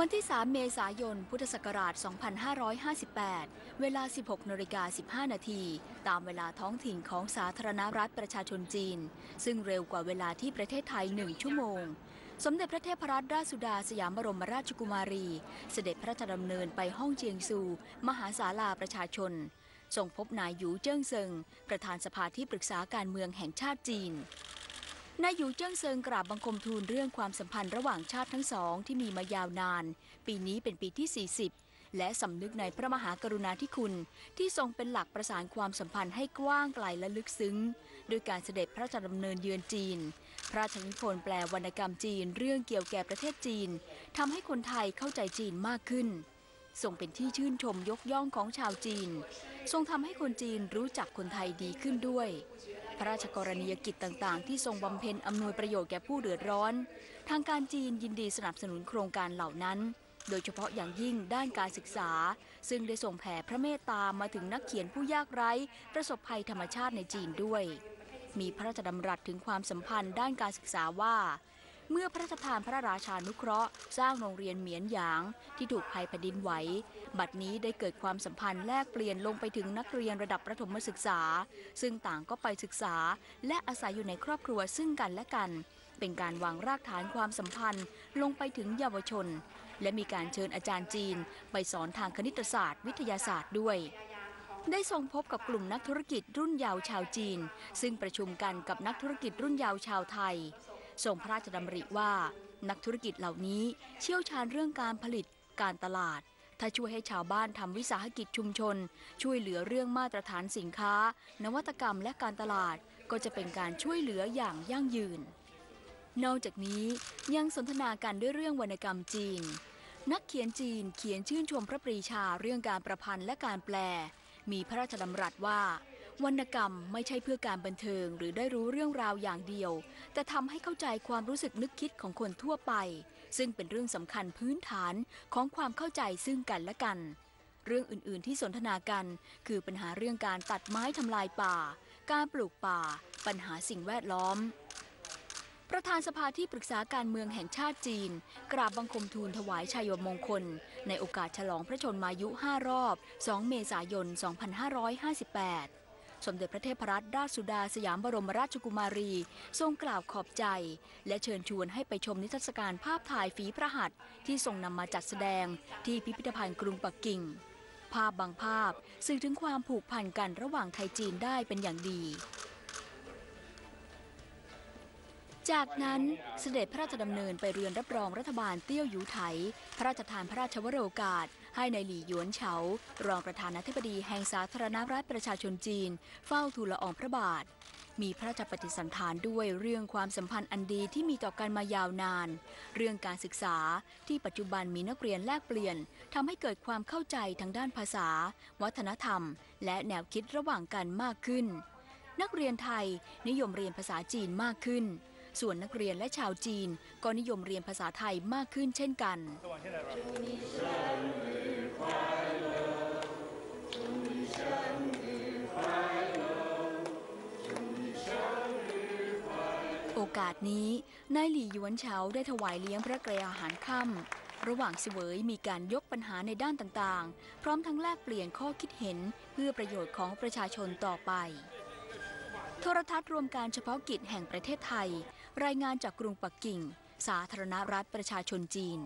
วันที่ 3 เมษายน พุทธศักราช 2558 เวลา 16นาฬิกา15 นาที ตามเวลาท้องถิ่นของสาธารณรัฐประชาชนจีน ซึ่งเร็วกว่าเวลาที่ประเทศไทย 1 ชั่วโมง สมเด็จพระเทพรัตนราชสุดาสยามบรมราชกุมารี เสด็จพระราชดำเนินไปห้องเจียงซู มหาศาลาประชาชนทรงพบนายหยูเจิ้งเซิง ประธานสภาที่ปรึกษาการเมืองแห่งชาติจีน นายหยูเจิ้งเซิงกราบบังคมทูลเรื่องความสัมพันธ์ระหว่างชาติทั้งสองที่มีมายาวนาน ปีนี้เป็นปีที่ 40 และสำนึกในพระมหากรุณาธิคุณ ที่ทรงเป็นหลักประสานความสัมพันธ์ให้กว้างไกลและลึกซึ้ง โดยการเสด็จพระราชดำเนินเยือนจีน พระราชนิพนธ์แปลวรรณกรรมจีนเรื่องเกี่ยวแก่ประเทศจีนทำให้คนไทยเข้าใจจีนมากขึ้นทรงเป็นที่ชื่นชมยกย่องของชาวจีน ทรงทำให้คนจีนรู้จักคนไทยดีขึ้นด้วย พระราชกรณียกิจต่างๆ ที่ทรงบำเพ็ญอำนวยประโยชน์แก่ผู้เดือดร้อน ทางการจีนยินดีสนับสนุนโครงการเหล่านั้น โดยเฉพาะอย่างยิ่งด้านการศึกษา ซึ่งได้ส่งแผ่พระเมตตามาถึงนักเขียนผู้ยากไร้ ประสบภัยธรรมชาติในจีนด้วย มีพระราชดำรัสถึงความสัมพันธ์ด้านการศึกษาว่า เมื่อพระราชทานพระราชานุเคราะห์ สร้างโรงเรียนเหมียนหยาง ที่ถูกภัยแผ่นดินไหว บัดนี้ได้เกิดความสัมพันธ์แลกเปลี่ยนลงไปถึงนักเรียนระดับประถมศึกษา ซึ่งต่างก็ไปศึกษา และอาศัยอยู่ในครอบครัวซึ่งกันและกัน เป็นการวางรากฐานความสัมพันธ์ลงไปถึงเยาวชน และมีการเชิญอาจารย์จีน ไปสอนทางคณิตศาสตร์ วิทยาศาสตร์ด้วยได้ทรงพบกับกลุ่มนักธุรกิจรุ่นเยาว์ชาวจีน ซึ่งประชุมกันกับนักธุรกิจรุ่นเยาว์ชาวไทย ทรงพระราชดำริว่า นักธุรกิจเหล่านี้เชี่ยวชาญเรื่องการผลิตการตลาด ถ้าช่วยให้ชาวบ้านทำวิสาหกิจชุมชน ช่วยเหลือเรื่องมาตรฐานสินค้า นวัตกรรมและการตลาด ก็จะเป็นการช่วยเหลืออย่างยั่งยืน นอกจากนี้ยังสนทนากันด้วยเรื่องวรรณกรรมจีน นักเขียนจีนเขียนชื่นชมพระปรีชาเรื่องการประพันธ์และการแปล มีพระราชดำรัสว่า วรรณกรรมไม่ใช่เพื่อการบันเทิงหรือได้รู้เรื่องราวอย่างเดียว แต่ทำให้เข้าใจความรู้สึกนึกคิดของคนทั่วไป ซึ่งเป็นเรื่องสำคัญพื้นฐานของความเข้าใจซึ่งกันและกัน เรื่องอื่นๆที่สนทนากัน คือปัญหาเรื่องการตัดไม้ทำลายป่า การปลูกป่า ปัญหาสิ่งแวดล้อม ประธานสภาที่ปรึกษาการเมืองแห่งชาติจีน กราบบังคมทูลถวายชัยมงคล ในโอกาสฉลองพระชนมายุ 5 รอบ 2 เมษายน 2558 สมเด็จพระเทพรัตนราชสุดาสยามบรมราชกุมารี ทรงกล่าวขอบใจ และเชิญชวนให้ไปชมนิทรรศการภาพถ่ายฝีพระหัตถ์ที่ทรงนำมาจัดแสดงที่พิพิธภัณฑ์กรุงปักกิ่ง ภาพบางภาพสื่อถึงความผูกพันกันระหว่างไทยจีนได้เป็นอย่างดี จากนั้นเสด็จพระราชดำเนินไปเรือนรับรองรัฐบาลเตี้ยวหยูไถ พระราชทานพระราชวโรกาส ให้ในหลี่หยวนเฉา รองประธานาธิบดีแห่งสาธารณรัฐประชาชนจีน เฝ้าทูลละอองพระบาท มีพระราชปฏิสันถานด้วยเรื่องความสัมพันธ์อันดีที่มีต่อกันมายาวนาน เรื่องการศึกษาที่ปัจจุบันมีนักเรียนแลกเปลี่ยนทำให้เกิดความเข้าใจทางด้านภาษา วัฒนธรรม และแนวคิดระหว่างกันมากขึ้น นักเรียนไทยนิยมเรียนภาษาจีนมากขึ้น ส่วนนักเรียนและชาวจีนก็นิยมเรียนภาษาไทยมากขึ้นเช่นกันโอกาสนี้นายหลี่หยวนเฉาได้ถวายเลี้ยงพระเกรอาหารค่ำระหว่างเสวยมีการยกปัญหาในด้านต่างๆ พร้อมทั้งแลกเปลี่ยนข้อคิดเห็นเพื่อประโยชน์ของประชาชนต่อไป ทรทัศน์รวมการเฉพาะกิจแห่งประเทศไทย รายงานจากกรุงปักกิ่ง สาธารณรัฐประชาชนจีน